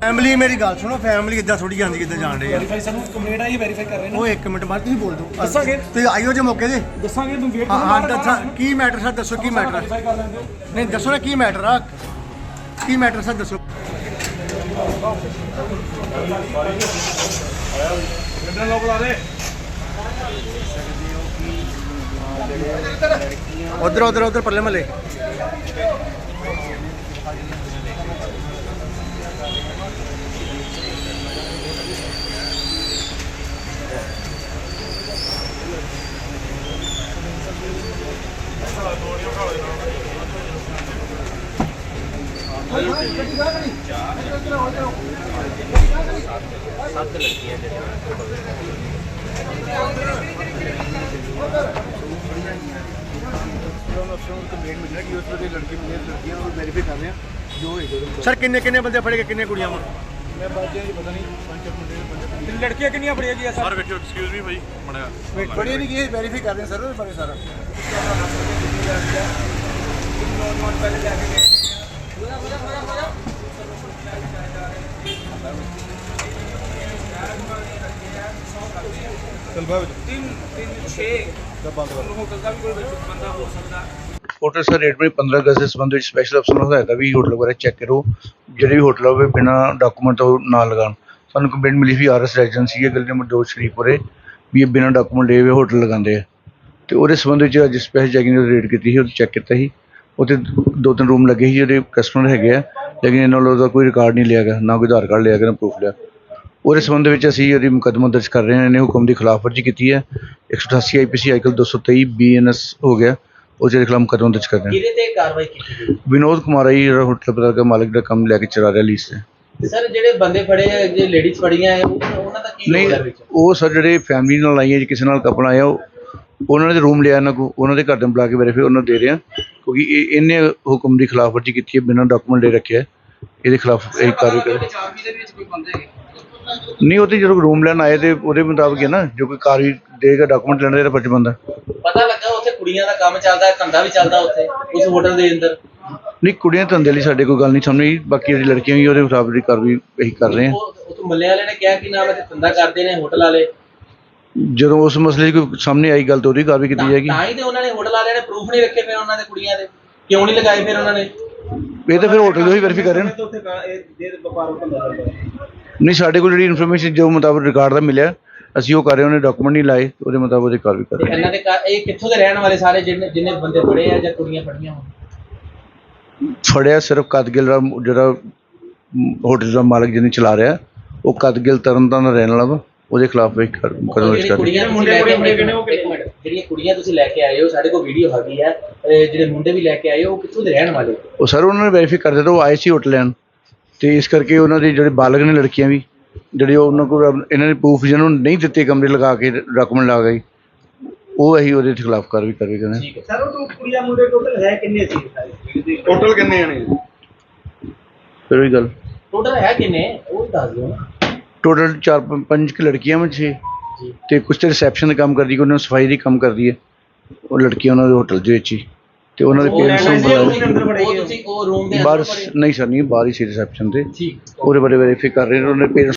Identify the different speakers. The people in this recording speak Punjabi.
Speaker 1: ਫੈਮਿਲੀ ਮੇਰੀ ਗੱਲ ਸੁਣੋ ਫੈਮਿਲੀ ਇੱਦਾਂ ਥੋੜੀ ਜਾਂਦੀ ਕਿੱਦਾਂ ਜਾਣ ਰਹੀ ਆ।
Speaker 2: ਵੈਰੀਫਾਈ ਸਾਨੂੰ ਕੰਪਲੇਂਟ ਆਈ ਵੈਰੀਫਾਈ ਕਰ ਰਹੇ ਨੇ।
Speaker 1: ਉਹ ਇੱਕ ਮਿੰਟ ਬਾਅਦ ਤੁਸੀਂ ਬੋਲ ਦਿਓ।
Speaker 2: ਦੱਸਾਂਗੇ।
Speaker 1: ਤੁਸੀਂ ਆਇਓ ਜੇ ਮੌਕੇ ਤੇ।
Speaker 2: ਦੱਸਾਂਗੇ ਤੂੰ ਵੇਟ
Speaker 1: ਹਾਂ ਹਾਂ ਦੱਸਾਂ ਕੀ ਮੈਟਰ ਸਰ ਦੱਸੋ ਕੀ ਮੈਟਰ
Speaker 2: ਵੈਰੀਫਾਈ ਕਰ ਲੈਂਦੇ ਹੋ।
Speaker 1: ਨਹੀਂ ਦੱਸੋ ਨਾ ਕੀ ਮੈਟਰ ਆ। ਕੀ ਮੈਟਰ ਸਰ ਦੱਸੋ। ਉਧਰ ਉਧਰ ਉਧਰ ਪੱਲੇ ਮਲੇ ਸਰ ਕਿੰਨੇ ਕਿੰਨੇ ਬੰਦੇ ਫੜੇ ਗਏ ਕਿੰਨੇ ਕੁੜੀਆਂ ਵਾ
Speaker 2: ਲੜਕੀਆਂ ਕਿੰਨੀਆਂ ਫੜੀਆਂ ਗਈਆਂ ਸਰ
Speaker 3: ਬਾਹਰ ਵੇਖਿਓ ਐਕਸਕਿਊਜ਼ ਮੀ ਭਾਈ ਮੜਿਆ
Speaker 1: ਬੜੇ ਨਹੀਂ ਕੀ ਵੈਰੀਫਾਈ ਕਰਦੇ ਸਰ ਉਹਦੇ ਬਾਰੇ ਸਾਰਾ
Speaker 4: ਤਿੰਨ ਤਿੰਨ 6 ਦਾ ਬੰਦ ਕਰ। ਹੋਟਲ ਦਾ ਵੀ ਕੋਈ ਬੰਦਾ ਹੋ ਸਕਦਾ।
Speaker 5: ਹੋਟਲ ਸਰ ਰੇਟ ਵਿੱਚ 15 ਅਗਸਤ ਦੇ ਸੰਬੰਧ ਵਿੱਚ ਸਪੈਸ਼ਲ ਅਫਸਰ ਨੂੰ ਹਦਾਇਤ ਹੈ ਵੀ ਹੋਟਲ ਬਾਰੇ ਚੈੱਕ ਕਰੋ। ਜਿਹੜੇ ਵੀ ਹੋਟਲ ਹੋਵੇ ਬਿਨਾ ਡਾਕੂਮੈਂਟ ਤੋਂ ਨਾ ਲਗਾਉਣ। ਸਾਨੂੰ ਕੰਪਲੇਂਟ ਮਿਲੀ ਸੀ ਆਰਐਸ ਰੈਜੀਡੈਂਸੀ ਹੈ ਗਲੀ ਨੰਬਰ 2 ਸ਼ਰੀਫਪੁਰੇ ਵੀ ਇਹ ਬਿਨਾ ਡਾਕੂਮੈਂਟ ਲਏ ਹੋਏ ਹੋਟਲ ਲਗਾਉਂਦੇ ਆ। ਤੇ ਉਹਦੇ ਸੰਬੰਧ ਵਿੱਚ ਅੱਜ ਸਪੈਸ਼ਲ ਚੈਕਿੰਗ ਦੀ ਰੇਡ ਕੀਤੀ ਸੀ ਉਹ ਚੈੱਕ ਕੀਤਾ ਸੀ। ਉੱਥੇ ਦੋ ਤਿੰਨ ਰੂਮ ਲੱਗੇ ਸੀ ਜਿਹੜੇ ਕਸਟਮਰ ਹੈਗੇ ਆ ਲੇਕਿਨ ਇਹਨਾਂ ਵੱਲੋਂ ਉਹਦਾ ਕੋਈ ਰਿਕਾਰਡ ਨਹੀਂ ਲਿਆ ਗਿਆ ਨਾ ਕੋਈ ਆਧਾਰ ਕਾਰਡ ਲਿਆ ਗਿਆ ਨਾ ਪ੍ਰੂਫ ਲਿਆ। ਉਹਦੇ ਸੰਬੰਧ ਵਿੱਚ ਅਸੀਂ ਉਹਦੀ ਮੁਕੱਦਮਾ ਦਰਜ ਕਰ ਰਹੇ ਹਾਂ ਇਹਨੇ ਹੁਕਮ ਦੀ ਖਿਲਾਫਵਰਜੀ ਕੀਤੀ ਹੈ। 188 ਆਈਪੀਸੀ ਆਈਕਲ 223 ਬੀਐਨਐਸ ਹੋ ਗਿਆ ਉਹਦੇ ਦੇ ਖਿਲਾਫ ਮੁਕੱਦਮਾ ਦਰਜ ਕਰ ਰਹੇ ਹਾਂ।
Speaker 6: ਕਿਹਦੇ ਤੇ ਕਾਰਵਾਈ ਕੀਤੀ ਗਈ?
Speaker 5: ਵਿਨੋਦ ਕੁਮਾਰ ਜੀ, ਜਿਹੜਾ ਹੋਟਲ ਪਤਾ ਦਾ ਮਾਲਕ ਦਾ ਕੰਮ ਲੈ ਕੇ ਚਲਾ ਰਿਹਾ ਲੀਸ ਤੇ।
Speaker 6: ਸਰ ਜਿਹੜੇ ਬੰਦੇ ਫੜੇ ਆ ਜੇ ਲੇਡੀਜ਼ ਫੜੀਆਂ ਆ ਉਹ- ਉਹਨਾਂ ਦਾ ਕੀ ਰੋਲ ਹੈ ਵਿੱਚ?
Speaker 5: ਉਹ ਸਰ ਜਿਹੜੇ ਫੈਮਿਲੀ ਨਾਲ ਆਈਆਂ ਜੀ ਕਿਸੇ ਨਾਲ ਕਪਲ ਆਇਆ ਉਹ ਉਹਨਾਂ ਦੇ ਰੂਮ ਲਿਆ ਇਹਨਾਂ ਕੋ ਉਹਨਾਂ ਦੇ ਘਰ ਦੇ ਬੁਲਾ ਕੇ ਵੈਰੀਫਾਈ ਉਹਨਾਂ ਨੂੰ ਦੇ ਰਿਹਾ ਕਿਉਂਕਿ ਇਹ ਇਹਨੇ ਹੁਕਮ ਦੀ ਖਿਲਾਫਵਰਜੀ ਕੀਤੀ ਹੈ ਬਿਨਾਂ ਡਾਕੂਮੈਂਟ ਲੈ ਰੱਖਿਆ ਇਹਦੇ ਖਿਲਾਫ ਇਹ ਕਾਰਵਾਈ ਕਰੇ
Speaker 4: ਚਾਬੀ ਦੇ ਵਿੱਚ ਕੋਈ ਬੰਦੇ ਹੈਗੇ?
Speaker 5: ਨਹੀਂ ਉਹ ਤੇ ਜਦੋਂ ਰੂਮ ਲੈਣ ਆਏ ਤੇ ਉਹਦੇ ਮੁਤਾਬਕ ਹੀ ਹੈ ਨਾ ਜੋ ਕੋਈ ਕਾਰਵਾਈ ਦੇਗਾ ਡਾਕੂਮੈਂਟ ਲੈਣ ਦਾ ਇਹਦਾ ਫਰਜ਼ ਬੰਦਾ
Speaker 6: ਪਤਾ ਲੱਗਾ ਉੱਥੇ ਕੁੜੀਆਂ ਦਾ ਕੰਮ ਚੱਲਦਾ ਹੈ ਧੰਦਾ ਵੀ ਚੱਲਦਾ ਉੱਥੇ ਉਸ ਹੋਟਲ ਦੇ ਅੰਦਰ?
Speaker 5: ਨਹੀਂ ਕੁੜੀਆਂ ਧੰਦੇ ਲਈ ਸਾਡੇ ਕੋਈ ਗੱਲ ਨਹੀਂ ਸਾਹਮਣੇ ਆਈ, ਬਾਕੀ ਜਿਹੜੀ ਲੜਕੀਆਂ ਵੀ ਉਹਦੇ ਮੁਤਾਬਕ ਦੀ ਕਾਰਵਾਈ ਇਹੀ ਕਰ ਰਹੇ ਹਾਂ।
Speaker 6: ਉਹ ਮੱਲੇ ਵਾਲੇ ਨੇ ਕਿਹਾ ਕਿ ਨਾਮ ਹੈ ਧੰਦਾ ਕਰਦੇ ਨੇ ਹੋਟਲ ਵਾਲੇ।
Speaker 5: ਜਦੋਂ ਉਸ ਮਸਲੇ 'ਚ ਕੋਈ ਸਾਹਮਣੇ ਆਈ ਗੱਲ ਤਾਂ ਉਹਦੀ ਕਾਰਵਾਈ ਕੀਤੀ ਜਾਏਗੀ।
Speaker 6: ਤਾਂ ਹੀ ਤੇ ਉਹਨਾਂ ਨੇ ਹੋਟਲ ਵਾਲਿਆਂ ਨੇ ਪ੍ਰੂਫ ਨਹੀਂ ਰੱਖੇ ਫਿਰ ਉਹਨਾਂ ਦੇ ਕੁੜੀਆਂ ਦੇ। ਕਿਉਂ ਨਹੀਂ ਲਗਾਏ ਫਿਰ ਉਹਨਾਂ ਨੇ?
Speaker 5: ਇਹ ਤਾਂ ਫਿਰ ਹੋਟਲ ਦੇ ਹੀ ਵੈਰੀਫਾਈ ਕਰ ਰਹੇ ਨੇ। ਨਹੀਂ ਸਾਡੇ ਕੋਲ ਜਿਹੜੀ ਇਨਫੋਰਮੇਸ਼ਨ ਜੋ ਮੁਤਾਬਕ ਰਿਕਾਰਡ ਦਾ ਮਿਲਿਆ ਅਸੀਂ ਉਹ ਕਰ ਰਹੇ ਹਾਂ ਉਹਨੇ ਡਾਕੂਮੈਂਟ ਨਹੀਂ ਲਾਏ ਉਹਦੇ ਮੁਤਾਬਕ ਉਹਦੀ ਕਾਰਵਾਈ ਕਰ
Speaker 6: ਤੇ
Speaker 5: ਰਹੇ ਹਾਂ।
Speaker 6: ਇਹਨਾਂ ਦੇ ਘਰ- ਇਹ ਕਿੱਥੋਂ ਦੇ ਰਹਿਣ ਵਾਲੇ ਸਾਰੇ ਜਿੰਨੇ ਜਿੰਨੇ ਬੰਦੇ ਫੜੇ ਆ ਜਾਂ ਕੁੜੀਆਂ ਫੜੀਆਂ ਹੋਣ?
Speaker 5: ਫੜਿਆ ਸਿਰਫ ਕਦਗਿਲ ਦਾ ਜਿਹੜਾ ਹੋਟਲ ਦਾ ਮਾਲਕ ਜਿਹਨੇ ਚਲਾ ਰਿਹਾ ਉਹ ਕਦਗਿਲ ਤਰਨਤਾਰਨ ਦਾ ਰਹਿਣ ਵਾਲਾ ਵਾ। ਉਹਦੇ ਖਿਲਾਫ ਵੀ ਕਰ
Speaker 6: ਜਿਹੜੀ
Speaker 5: ਕਰ ਰਹੇ
Speaker 6: ਹੋ ਇੱਕ ਮਿੰਟ, ਜਿਹੜੀਆਂ ਕੁੜੀਆਂ ਤੁਸੀਂ ਲੈ ਕੇ ਆਏ ਹੋ ਸਾਡੇ ਕੋਲ ਵੀਡੀਓ ਹੈਗੀ ਹੈ ਅਹ ਜਿਹੜੇ ਮੁੰਡੇ ਵੀ ਲੈ ਕੇ ਆਏ ਹੋ ਉਹ ਕਿੱਥੋਂ ਦੇ ਰਹਿਣ ਵਾਲੇ?
Speaker 5: ਉਹ ਸਰ ਉਹਨਾਂ ਨੇ ਵੈਰੀਫਾਈ ਕਰ ਦਿੱਤਾ ਉਹ ਆਏ ਸੀ ਹੋਟਲ ਲੈਣ ਤੇ ਇਸ ਕਰਕੇ ਉਹਨਾਂ ਦੇ ਜਿਹੜੇ ਬਾਲਗ ਨੇ ਲੜਕੀਆਂ ਵੀ ਜਿਹੜੇ ਉਹਨਾਂ ਕੋਲ ਇਹਨਾਂ ਨੇ ਪ੍ਰੂਫ ਜਿਹਨਾਂ ਨੂੰ ਨਹੀਂ ਦਿੱਤੇ ਕਮਰੇ ਲਗਾ ਕੇ ਡਾਕੂਮੈਂਟ ਲਾ ਗਏ ਉਹ ਅਸੀਂ ਉਹਦੇ ਖਿਲਾਫ ਕਾਰਵਾਈ ਕਰਵਾਈ ਕਰਨਾ
Speaker 6: ਠੀਕ ਹੈ।
Speaker 2: ਸਰ ਉਹ ਕੁੜੀਆਂ ਮੁੰਡੇ ਟੋਟਲ ਹੈ ਕਿੰਨੇ ਸੀ?
Speaker 3: ਟੋਟਲ ਕਿੰਨੇ ਆਣੇ
Speaker 5: ਫਿਰ ਉਹੀ ਗੱਲ।
Speaker 6: ਟੋਟਲ ਹੈ ਕਿੰਨੇ? ਉਹ ਵੀ ਦੱਸ ਦਿਓ ਨਾ।
Speaker 5: ਟੋਟਲ ਚਾਰ ਪੰਜ- ਕੁ ਲੜਕੀਆਂ ਵਿੱਚ ਛੇ
Speaker 6: ਜੀ।
Speaker 5: ਤੇ ਕੁਝ ਤੇ ਰਿਸੈਪਸ਼ਨ ਦਾ ਕੰਮ ਕਰਦੀ ਉਹਨਾਂ ਨੂੰ ਸਫ਼ਾਈ ਦੀ ਕੰਮ ਕਰਦੀ ਹੈ। ਉਹ ਲੜਕੀਆਂ ਉਹਨਾਂ ਦੇ ਹੋਟਲ ਦੇ ਵਿੱਚ ਹੀ। ਤੇ ਉਹਨਾਂ ਦੇ
Speaker 6: ਉਹ
Speaker 5: ਪੇਰੈਂਟਸ ਨੂੰ
Speaker 6: ਰਹਿਣ
Speaker 5: ਬੁਲਾਇਆ
Speaker 6: ਉਹ ਤੁਸੀਂ ਉਹ ਰੂਮ ਦੇ
Speaker 5: ਬਾਹਰ
Speaker 6: ਅੰਦਰ?
Speaker 5: ਨਹੀਂ ਸਰ ਨਹੀਂ ਬਾਹਰ ਹੀ ਸੀ ਰਿਸੈਪਸ਼ਨ ਤੇ।
Speaker 6: ਠੀਕ।
Speaker 5: ਉਹਦੇ ਬਾਰੇ ਵੈਰੀਫਾਈ ਕਰ ਰਹੇ ਨੇ ਉਹਨੇ ਪੇਰੈਂਟਸ